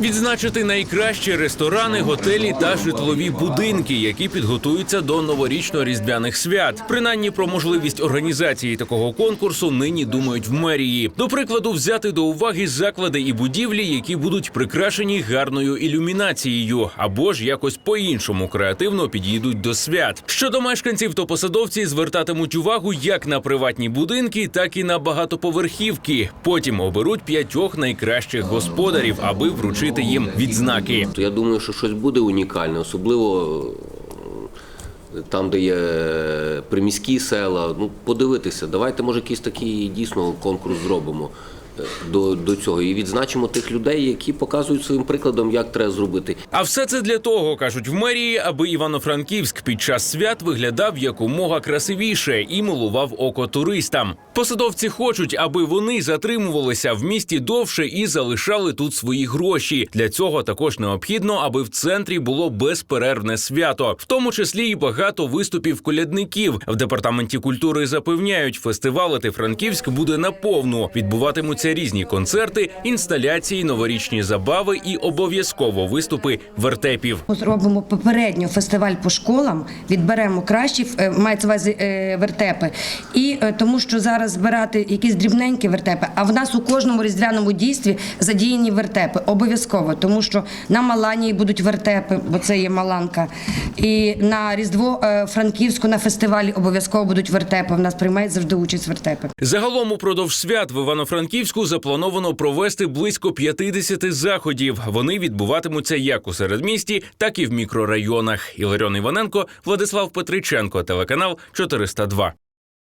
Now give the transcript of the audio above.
Відзначити найкращі ресторани, готелі та житлові будинки, які підготуються до новорічно-різдвяних свят. Принаймні про можливість організації такого конкурсу нині думають в мерії. До прикладу, взяти до уваги заклади і будівлі, які будуть прикрашені гарною ілюмінацією, або ж якось по-іншому креативно підійдуть до свят. Щодо мешканців, то посадовці звертатимуть увагу як на приватні будинки, так і на багатоповерхівки. Потім оберуть п'ятьох найкращих господарів, аби вручити їм відзнаки. Я думаю, що щось буде унікальне, особливо е, там, де є приміські села. Ну, подивитися, давайте, може, якийсь такий дійсно конкурс зробимо до, до цього. І відзначимо тих людей, які показують своїм прикладом, як треба зробити. А все це для того, кажуть в мерії, аби Івано-Франківськ під час свят виглядав якомога красивіше і милував око туристам. Посадовці хочуть, аби вони затримувалися в місті довше і залишали тут свої гроші. Для цього також необхідно, аби в центрі було безперервне свято, в тому числі і багато виступів колядників. В департаменті культури запевняють, фестивалити Франківськ буде наповну. Відбуватимуться різні концерти, інсталяції, новорічні забави і обов'язково виступи вертепів. Зробимо попередньо фестиваль по школам, відберемо кращі е, мається увазі е, вертепи. І е, тому, що зараз збирати якісь дрібненькі вертепи, а в нас у кожному різдвяному дійстві задіяні вертепи обов'язково, тому що на Маланії будуть вертепи, бо це є Маланка. І на Різдво Франківську на фестивалі обов'язково будуть вертепи. В нас приймають завжди участь вертепи. Загалом упродовж свят в Івано-Франківську заплановано провести близько 50 заходів. Вони відбуватимуться як у середмісті, так і в мікрорайонах. Іларіон Іваненко, Владислав Петриченко, телеканал 402.